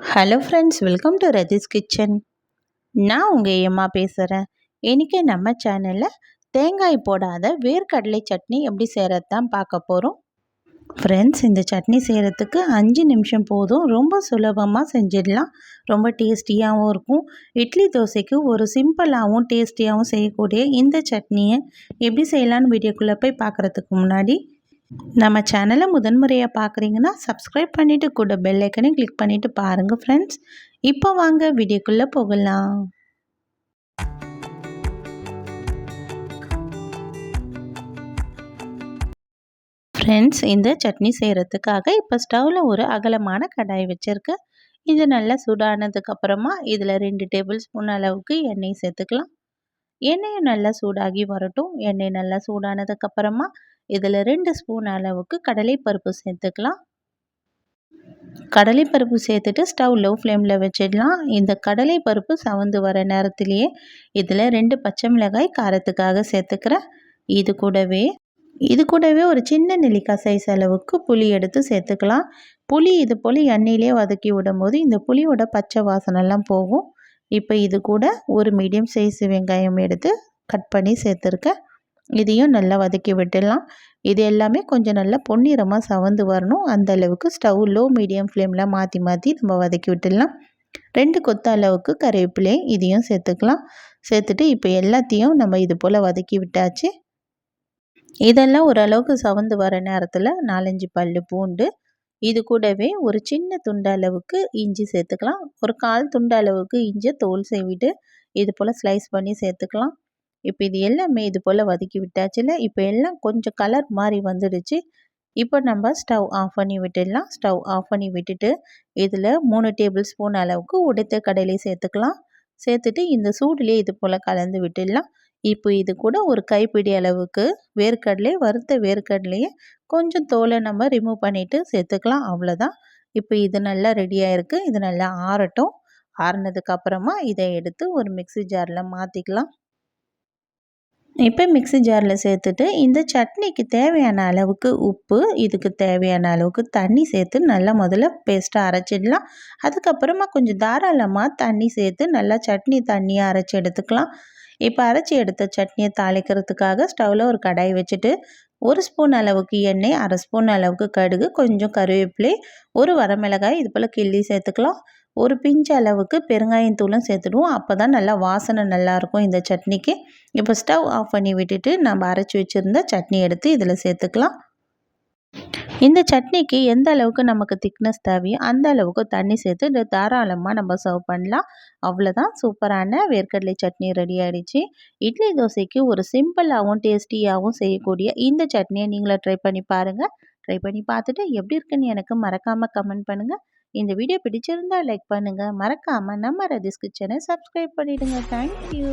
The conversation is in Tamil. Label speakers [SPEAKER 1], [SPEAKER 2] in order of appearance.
[SPEAKER 1] Hello friends welcome to Rathi's kitchen நான் உங்கள் ஏம்மா பேசுகிறேன் இன்றைக்கி நம்ம சேனலில் தேங்காய் போடாத வேர்க்கடலை சட்னி எப்படி செய்கிறது தான் பார்க்க போகிறோம் ஃப்ரெண்ட்ஸ் இந்த சட்னி செய்கிறதுக்கு அஞ்சு நிமிஷம் போதும். ரொம்ப சுலபமாக செஞ்சிடலாம். ரொம்ப டேஸ்டியாகவும் இருக்கும். இட்லி தோசைக்கு ஒரு சிம்பிளாகவும் டேஸ்டியாகவும் செய்யக்கூடிய இந்த சட்னியை எப்படி செய்யலான்னு வீடியோக்குள்ளே போய் பார்க்குறதுக்கு முன்னாடி நம்ம சேனலை முதன்முறையாக பார்க்குறீங்கன்னா சப்ஸ்கிரைப் பண்ணிவிட்டு கூட பெல் ஐக்கனையும் கிளிக் பண்ணிவிட்டு பாருங்கள் ஃப்ரெண்ட்ஸ் இப்போ வாங்க வீடியோக்குள்ளே போகலாம். ஃப்ரெண்ட்ஸ் இந்த சட்னி செய்கிறதுக்காக இப்போ ஸ்டவ்வில் ஒரு அகலமான கடாய் வச்சுருக்கேன் இது நல்லா சூடானதுக்கப்புறமா இதில் ரெண்டு டேபிள் ஸ்பூன் அளவுக்கு எண்ணெய் சேர்த்துக்கலாம். எண்ணெயும் நல்லா சூடாகி வரட்டும். எண்ணெய் நல்லா சூடானதுக்கப்புறமா இதில் ரெண்டு ஸ்பூன் அளவுக்கு கடலைப்பருப்பு சேர்த்துக்கலாம். கடலைப்பருப்பு சேர்த்துட்டு ஸ்டவ் லோ ஃப்ளேமில் வச்சிடலாம். இந்த கடலைப்பருப்பு சவந்து வர நேரத்திலேயே இதில் ரெண்டு பச்சை மிளகாய் காரத்துக்காக சேர்த்துக்கிறேன். இது கூடவே இது கூடவே ஒரு சின்ன நெல்லிக்காய் சைஸ் அளவுக்கு புளி எடுத்து சேர்த்துக்கலாம். புளி இது போல் எண்ணெயிலே வதக்கி விடும்போது இந்த புளியோட பச்சை வாசனைலாம் போகும். இப்போ இது கூட ஒரு மீடியம் சைஸ் வெங்காயம் எடுத்து கட் பண்ணி சேர்த்துருக்கேன். இதையும் நல்லா வதக்கி விட்டுடலாம். இது எல்லாமே கொஞ்சம் நல்லா பொன்னிறமாக சவந்து வரணும். அந்த அளவுக்கு ஸ்டவ் லோ மீடியம் ஃப்ளேமில் மாற்றி மாற்றி நம்ம வதக்கி விட்டுடலாம். ரெண்டு கொத்த அளவுக்கு கருவேப்பிலை இதையும் சேர்த்துக்கலாம். சேர்த்துட்டு இப்போ எல்லாத்தையும் நம்ம இது போல் வதக்கி விட்டாச்சு. இதெல்லாம் ஓரளவுக்கு சவந்து வர நேரத்தில் நாலஞ்சு பல் பூண்டு இது கூடவே ஒரு சின்ன துண்டு அளவுக்கு இஞ்சி சேர்த்துக்கலாம். ஒரு கால் துண்டு அளவுக்கு இஞ்சி தோல் செய்விட்டு இது போல் ஸ்லைஸ் பண்ணி சேர்த்துக்கலாம். இப்போ இது எல்லாமே இது போல் வதக்கி விட்டாச்சுல இப்போ எல்லாம் கொஞ்சம் கலர் மாதிரி வந்துடுச்சு. இப்போ நம்ம ஸ்டவ் ஆஃப் பண்ணி விட்டுடலாம். ஸ்டவ் ஆஃப் பண்ணி விட்டுட்டு இதில் மூணு டேபிள் ஸ்பூன் அளவுக்கு உடைத்த கடலை சேர்த்துக்கலாம். சேர்த்துட்டு இந்த சூடுலேயே இது போல் கலந்து விட்டுடலாம். இப்போ இது கூட ஒரு கைப்பிடி அளவுக்கு வேர்க்கடலை வறுத்த வேர்க்கடலையை கொஞ்சம் தோலை நம்ம ரிமூவ் பண்ணிவிட்டு சேர்த்துக்கலாம். அவ்வளோதான் இப்போ இது நல்லா ரெடியாக இருக்குது இது நல்லா ஆறட்டும். ஆறினதுக்கப்புறமா இதை எடுத்து ஒரு மிக்சி ஜாரில் மாற்றிக்கலாம் இப்போ மிக்சி ஜாரில் சேர்த்துட்டு இந்த சட்னிக்கு தேவையான அளவுக்கு உப்பு இதுக்கு தேவையான அளவுக்கு தண்ணி சேர்த்து நல்லா முதல்ல பேஸ்ட்டாக அரைச்சிடலாம். அதுக்கப்புறமா கொஞ்சம் தாராளமாக தண்ணி சேர்த்து நல்லா சட்னி தண்ணியாக அரைச்சி எடுத்துக்கலாம். இப்போ அரைச்சி எடுத்த சட்னியை தாளிக்கிறதுக்காக ஸ்டவ்வில் ஒரு கடாய் வச்சுட்டு ஒரு ஸ்பூன் அளவுக்கு எண்ணெய் அரை ஸ்பூன் அளவுக்கு கடுகு கொஞ்சம் கருவேப்பிலை ஒரு வரமிளகாய் இது போல் கிள்ளி சேர்த்துக்கலாம். ஒரு பிஞ்சு அளவுக்கு பெருங்காயம் தூளும் சேர்த்துடுவோம். அப்போ தான் நல்லா வாசனை நல்லாயிருக்கும் இந்த சட்னிக்கு. இப்போ ஸ்டவ் ஆஃப் பண்ணி விட்டுட்டு நம்ம அரைச்சி வச்சுருந்த சட்னி எடுத்து இதில் சேர்த்துக்கலாம். இந்த சட்னிக்கு எந்த அளவுக்கு நமக்கு திக்னஸ் தேவையோ அந்த அளவுக்கு தண்ணி சேர்த்து தாராளமாக நம்ம சர்வ் பண்ணலாம். அவ்வளோதான் சூப்பரான வேர்க்கடலை சட்னி ரெடி ஆகிடுச்சு இட்லி தோசைக்கு ஒரு சிம்பிளாகவும் டேஸ்டியாகவும் செய்யக்கூடிய இந்த சட்னியை நீங்களே ட்ரை பண்ணி பாருங்கள் ட்ரை பண்ணி பார்த்துட்டு எப்படி இருக்குன்னு எனக்கு மறக்காமல் கமெண்ட் பண்ணுங்கள் இந்த வீடியோ பிடிச்சிருந்தா லைக் பண்ணுங்கள் மறக்காமல் நம்ம ரதிஸ் கிச்சனை சப்ஸ்கிரைப் பண்ணிவிடுங்க தேங்க்யூ